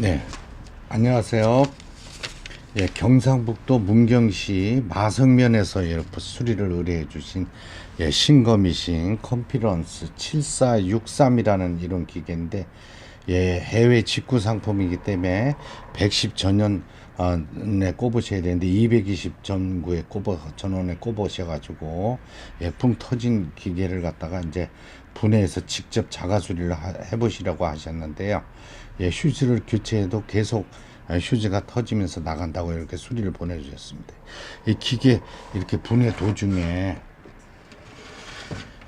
네, 안녕하세요. 예, 경상북도 문경시 마성면에서 이렇게 수리를 의뢰해 주신 예, 신거미신 컨피런스 7463이라는 이런 기계인데 예, 해외 직구 상품이기 때문에 110 전원 어, 에 꼽으셔야 되는데 220 전구에 꼽아 전원에 꼽으셔 가지고 예, 풍 터진 기계를 갖다가 이제 분해해서 직접 자가 수리를 하- 해보시라고 하셨는데요. 예, 휴지를 교체해도 계속 아, 휴지가 터지면서 나간다고 이렇게 수리를 보내주셨습니다. 이 기계 이렇게 분해 도중에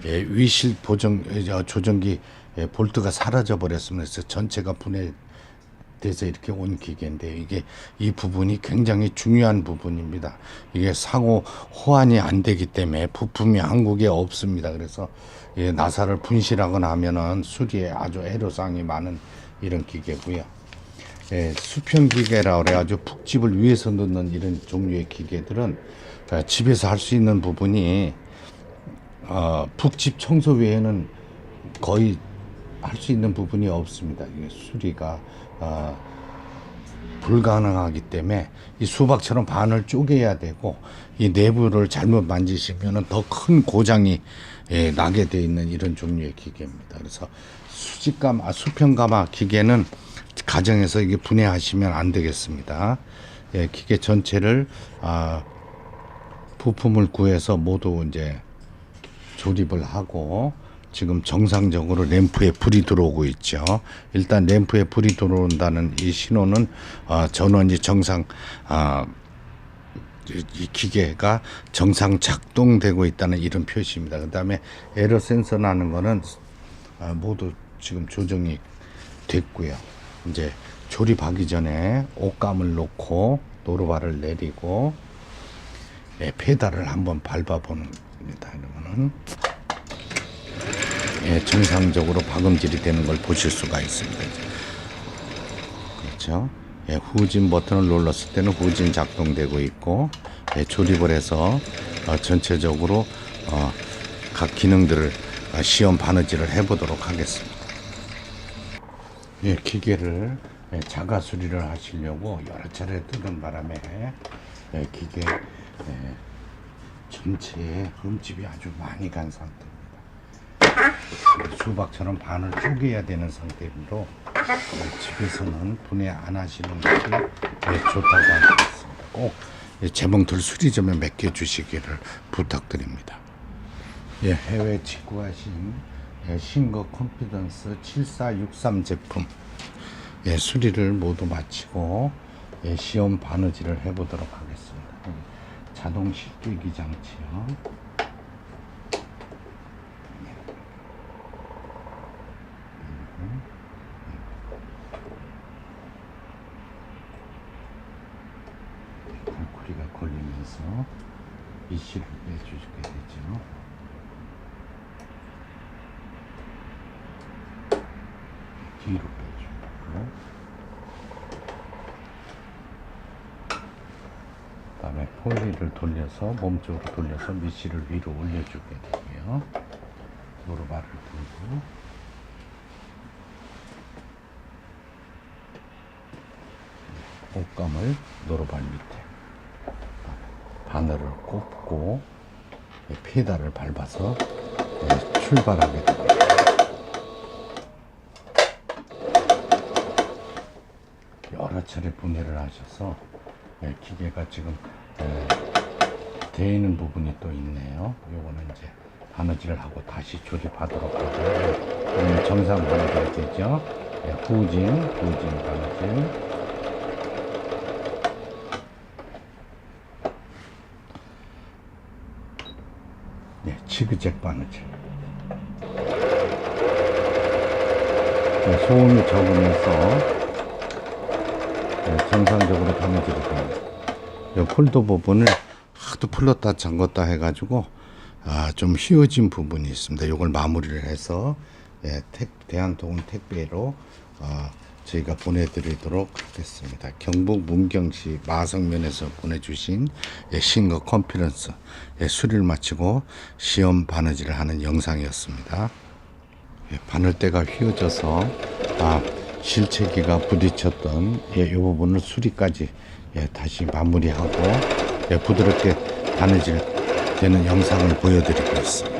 예, 위실 보정 어, 조정기 예, 볼트가 사라져 버렸으면 해서 전체가 분해돼서 이렇게 온 기계인데 이게 이 부분이 굉장히 중요한 부분입니다. 이게 상호 호환이 안 되기 때문에 부품이 한국에 없습니다. 그래서 예, 나사를 분실하거나 하면은 수리에 아주 애로사항이 많은 이런 기계고요. 예, 수평 기계라 그래가지고 북집을 위에서 넣는 이런 종류의 기계들은 어, 집에서 할 수 있는 부분이 어, 북집 청소 외에는 거의 할 수 있는 부분이 없습니다. 수리가 어, 불가능하기 때문에 이 수박처럼 반을 쪼개야 되고 이 내부를 잘못 만지시면은 더큰 고장이 예, 나게 돼 있는 이런 종류의 기계입니다. 그래서 수직감, 아, 수평감화 기계는 가정에서 이게 분해하시면 안 되겠습니다. 예, 기계 전체를 아, 부품을 구해서 모두 이제 조립을 하고 지금 정상적으로 램프에 불이 들어오고 있죠. 일단 램프에 불이 들어온다는 이 신호는 어, 전원이 정상 아, 이- 이 기계가 정상 작동되고 있다는 이런 표시입니다. 그 다음에 에러 센서 나는 거는 아, 모두 지금 조정이 됐고요. 이제 조립하기 전에 옷감을 놓고 노루발을 내리고 예, 페달을 한번 밟아보는 겁니다. 그러면은 예, 정상적으로 박음질이 되는 걸 보실 수가 있습니다. 그렇죠. 예, 후진 버튼을 눌렀을 때는 후진 작동되고 있고 예, 조립을 해서 어, 전체적으로 어, 각 기능들을 어, 시험 바느질을 해보도록 하겠습니다. 예, 기계를 예, 자가 수리를 하시려고 여러 차례 뜨는 바람에 예, 기계 예, 전체에 흠집이 아주 많이 간 상태입니다. 수박처럼 반을 쪼개야 되는 상태로 예, 집에서는 분해 안 하시는 것이 예, 좋다고 하겠습니다. 꼭 예, 재봉틀 수리점에 맡겨 주시기를 부탁드립니다. 예, 해외 직구하신 예, 싱거 컴피던스 7463 제품 예, 수리를 모두 마치고 예, 시험 바느질을 해보도록 하겠습니다. 자동 실기기 장치요. 발코리가 걸리면서 이씨를 빼주게 되죠. 뒤로 빼주고 그 다음에 폴리를 돌려서 몸쪽으로 돌려서 미시를 위로 올려주게 되고요. 노루발을 들고 옷감을 노루발 밑에 바늘을 꼽고 페달을 밟아서 네, 출발하게 됩니다. 여러 차례 분해를 하셔서 네, 기계가 지금 에, 돼 있는 부분이 또 있네요. 요거는 이제 바느질을 하고 다시 조립하도록 하고요. 음, 정상 바느질 되죠. 네, 후진, 후진 바느질. 지그잭 바느질. 네, 소음이 적으면서 네, 정상적으로 바느질이 됩니다. 이 폴더 부분을 하도 풀렀다 잠궜다 해가지고 아, 좀 휘어진 부분이 있습니다. 이걸 마무리를 해서 예, 택, 대한통운 택배로 어, 저희가 보내드리도록 하겠습니다. 경북 문경시 마성면에서 보내주신 예, 싱거 컨피런스 예, 수리를 마치고 시험 바느질을 하는 영상이었습니다. 예, 바늘대가 휘어져서 아, 실체기가 부딪혔던 예, 이 부분을 수리까지 예, 다시 마무리하고 예, 부드럽게 바느질 되는 영상을 보여드리고 있습니다.